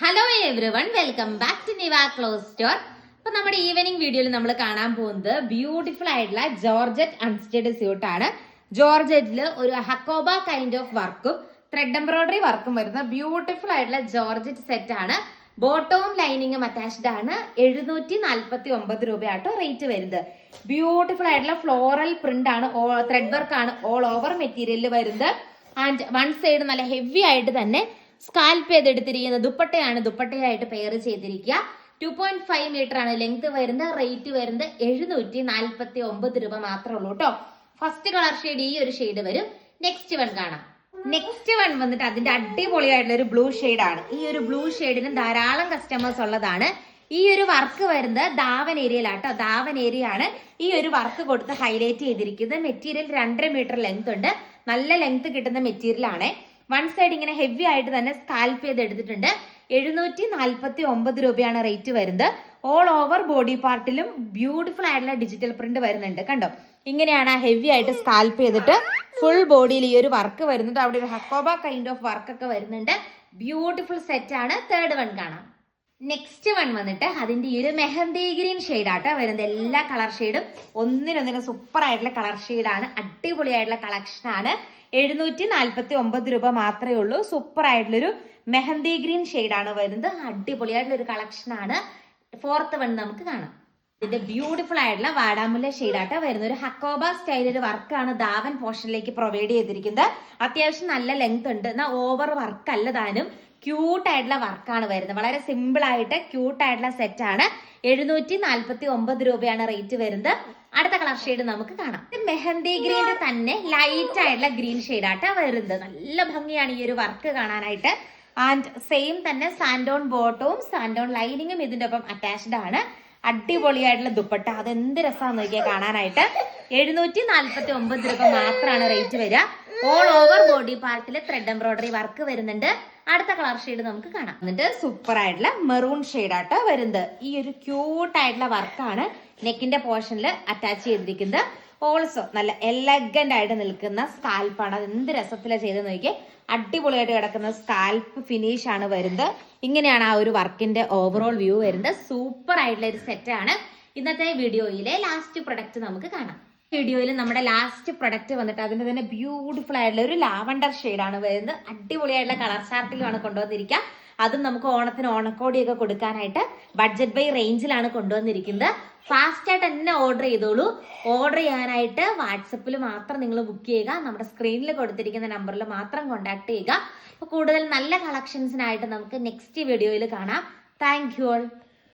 Hello every one welcome back to Niva close store അപ്പൊ നമ്മുടെ evening വീഡിയോയിൽ നമ്മൾ കാണാൻ പോകുന്നത് ബ്യൂട്ടിഫുൾ ആയിട്ടുള്ള ജോർജറ്റ് അൺസ്റ്റഡ് സ്യൂട്ട് ആണ്. ജോർജറ്റിൽ ഒരു ഹക്കോബ കൈൻഡ് ഓഫ് വർക്കും ത്രെഡ് എംബ്രോയിഡറി വർക്കും വരുന്ന ബ്യൂട്ടിഫുൾ ആയിട്ടുള്ള ജോർജറ്റ് സെറ്റ് ആണ്. ബോട്ടവും ലൈനിങ്ങും അറ്റാച്ച്ഡ് ആണ്. എഴുന്നൂറ്റി നാൽപ്പത്തി ഒമ്പത് രൂപയാട്ടോ റേറ്റ് വരുന്നത്. ബ്യൂട്ടിഫുൾ ആയിട്ടുള്ള ഫ്ലോറൽ പ്രിന്റ് ആണ് ത്രെഡ് വർക്ക് ആണ് ഓൾ ഓവർ മെറ്റീരിയലിൽ വരുന്നത്. ആൻഡ് വൺ സൈഡ് നല്ല ഹെവി ആയിട്ട് തന്നെ സ്കാൽപ്പ് ചെയ്തെടുത്തിരിക്കുന്ന ദുപ്പട്ടയാണ് ദുപ്പട്ടയായിട്ട് പെയർ ചെയ്തിരിക്കുക. ടു പോയിന്റ് ഫൈവ് മീറ്റർ ആണ് ലെങ്ത് വരുന്നത്. റേറ്റ് വരുന്നത് എഴുന്നൂറ്റി നാൽപ്പത്തി ഒമ്പത് രൂപ മാത്രമേ ഉള്ളൂ കേട്ടോ ഫസ്റ്റ് കളർ ഷെയ്ഡ് ഈ ഒരു ഷെയ്ഡ് വരും. നെക്സ്റ്റ് വൺ കാണാം. നെക്സ്റ്റ് വൺ വന്നിട്ട് അതിന്റെ അടിപൊളിയായിട്ടുള്ള ഒരു ബ്ലൂ ആണ്. ഈ ഒരു ബ്ലൂ ഷെയ്ഡിന് ധാരാളം കസ്റ്റമേഴ്സ് ഉള്ളതാണ്. ഈ ഒരു വർക്ക് വരുന്നത് ദാവൻ ഏരിയയിലാട്ടോ ദാവൻ ഏരിയ ആണ്. ഈ ഒരു വർക്ക് കൊടുത്ത് ഹൈലൈറ്റ് ചെയ്തിരിക്കുന്നത്. മെറ്റീരിയൽ രണ്ടര മീറ്റർ ലെങ്ത് ഉണ്ട്. നല്ല ലെങ്ത് കിട്ടുന്ന മെറ്റീരിയൽ ആണ്. വൺ സൈഡ് ഇങ്ങനെ ഹെവി ആയിട്ട് തന്നെ സ്കാൽപ്പ് ചെയ്ത് എടുത്തിട്ടുണ്ട്. എഴുന്നൂറ്റി നാൽപ്പത്തി ഒമ്പത് രൂപയാണ് റേറ്റ് വരുന്നത്. ഓൾ ഓവർ ബോഡി പാർട്ടിലും ബ്യൂട്ടിഫുൾ ആയിട്ടുള്ള ഡിജിറ്റൽ പ്രിന്റ് വരുന്നുണ്ട്. കണ്ടോ? ഇങ്ങനെയാണ് ഹെവി ആയിട്ട് സ്കാൽപ്പ് ചെയ്തിട്ട് ഫുൾ ബോഡിയിൽ ഈ ഒരു വർക്ക് വരുന്നുണ്ട് അവിടെ ഒരു ഹക്കോബ കൈൻഡ് ഓഫ് വർക്ക് ഒക്കെ വരുന്നുണ്ട്. ബ്യൂട്ടിഫുൾ സെറ്റ് ആണ്. തേർഡ് വൺ കാണാം. നെക്സ്റ്റ് വൺ വന്നിട്ട് അതിന്റെ ഈ ഒരു മെഹന്തി ഗ്രീൻ ഷെയ്ഡാട്ടോ വരുന്നത് എല്ലാ കളർ ഷെയ്ഡും ഒന്നിനൊന്നിനും സൂപ്പർ ആയിട്ടുള്ള കളർ ഷെയ്ഡാണ് അടിപൊളിയായിട്ടുള്ള കളക്ഷൻ ആണ്. എഴുന്നൂറ്റി നാൽപ്പത്തി ഒമ്പത് രൂപ മാത്രമേ ഉള്ളൂ. സൂപ്പർ ആയിട്ടുള്ളൊരു മെഹന്തി ഗ്രീൻ ഷെയ്ഡാണ് വരുന്നത്. അടിപൊളിയായിട്ടുള്ള ഒരു കളക്ഷൻ ആണ്. ഫോർത്ത് വൺ നമുക്ക് കാണാം. ഇതിന്റെ ബ്യൂട്ടിഫുൾ ആയിട്ടുള്ള വാടാമുല്ല ഷെയ്ഡായിട്ട് വരുന്ന ഒരു ഹക്കോബ സ്റ്റൈൽ ഒരു വർക്കാണ് ദാവൻ പോർഷനിലേക്ക് പ്രൊവൈഡ് ചെയ്തിരിക്കുന്നത്. അത്യാവശ്യം നല്ല ലെങ്ത് ഉണ്ട്. എന്നാൽ ഓവർ വർക്ക് അല്ല താനും. ക്യൂട്ട് ആയിട്ടുള്ള വർക്കാണ് വരുന്നത്. വളരെ സിമ്പിൾ ആയിട്ട് ക്യൂട്ട് ആയിട്ടുള്ള സെറ്റ് ആണ്. എഴുന്നൂറ്റി നാൽപ്പത്തി ഒമ്പത് രൂപയാണ് റേറ്റ് വരുന്നത്. അടുത്ത കളർ ഷെയ്ഡ് നമുക്ക് കാണാം. ഇത് മെഹന്തി ഗ്രീനിൽ തന്നെ ലൈറ്റ് ആയിട്ടുള്ള ഗ്രീൻ ഷെയ്ഡാട്ടാ വരുന്നത്. നല്ല ഭംഗിയാണ് ഈ ഒരു വർക്ക് കാണാനായിട്ട്. ആൻഡ് സെയിം തന്നെ സാൻഡോൺ ബോട്ടവും സാൻഡോൺ ലൈനിങ്ങും ഇതിന്റെ ഒപ്പം അറ്റാച്ച്ഡ് ആണ്. അടിപൊളിയായിട്ടുള്ള ദുപ്പട്ട. അത് എന്ത് രസമാണെന്ന് നോക്കിയാൽ കാണാനായിട്ട്. എഴുന്നൂറ്റി നാൽപ്പത്തി ഒമ്പത് രൂപ മാത്രമാണ് റേറ്റ് വരിക. ഓൾ ഓവർ ബോഡി പാർട്ടിൽ ത്രെഡ് എംബ്രോയിഡറി വർക്ക് വരുന്നുണ്ട്. അടുത്ത കളർ ഷെയ്ഡ് നമുക്ക് കാണാം. എന്നിട്ട് സൂപ്പർ ആയിട്ടുള്ള മെറൂൺ ഷെയ്ഡാട്ടോ വരുന്നത്. ഈ ഒരു ക്യൂട്ട് ആയിട്ടുള്ള വർക്കാണ് നെക്കിന്റെ പോർഷനിൽ അറ്റാച്ച് ചെയ്തിരിക്കുന്നത്. ഓൾസോ നല്ല എലഗന്റ് ആയിട്ട് നിൽക്കുന്ന സ്കാൽപ്പാണ് അത് എന്ത് രസത്തിലാണ് ചെയ്തെന്ന് നോക്കിയാൽ അടിപൊളിയായിട്ട് കിടക്കുന്ന സ്കാൽപ്പ് ഫിനിഷ് ആണ് വരുന്നത്. ഇങ്ങനെയാണ് ആ ഒരു വർക്കിന്റെ ഓവറോൾ വ്യൂ വരുന്നത്. സൂപ്പർ ആയിട്ടുള്ള ഒരു സെറ്റ് ആണ്. ഇന്നത്തെ വീഡിയോയിലെ ലാസ്റ്റ് പ്രൊഡക്റ്റ് നമുക്ക് കാണാം. വീഡിയോയിൽ നമ്മുടെ ലാസ്റ്റ് പ്രൊഡക്റ്റ് വന്നിട്ട് അതിന്റെ തന്നെ ബ്യൂട്ടിഫുൾ ആയിട്ടുള്ള ഒരു ലാവണ്ടർ ആണ് വരുന്നത്. അടിപൊളിയായിട്ടുള്ള കളർ ചാർട്ടിലുമാണ് കൊണ്ടുവന്നിരിക്കുക. അതും നമുക്ക് ഓണത്തിന് ഓണക്കോടിയൊക്കെ കൊടുക്കാനായിട്ട് ബഡ്ജറ്റ് ബൈ റേഞ്ചിലാണ് കൊണ്ടുവന്നിരിക്കുന്നത്. ഫാസ്റ്റ് ആയിട്ട് തന്നെ ഓർഡർ ചെയ്തോളൂ. ഓർഡർ ചെയ്യാനായിട്ട് വാട്സപ്പിൽ മാത്രം നിങ്ങൾ ബുക്ക് ചെയ്യുക. നമ്മുടെ സ്ക്രീനിൽ കൊടുത്തിരിക്കുന്ന നമ്പറിൽ മാത്രം കോൺടാക്ട് ചെയ്യുക. കൂടുതൽ നല്ല കളക്ഷൻസിനായിട്ട് നമുക്ക് നെക്സ്റ്റ് വീഡിയോയിൽ കാണാം. Thank you all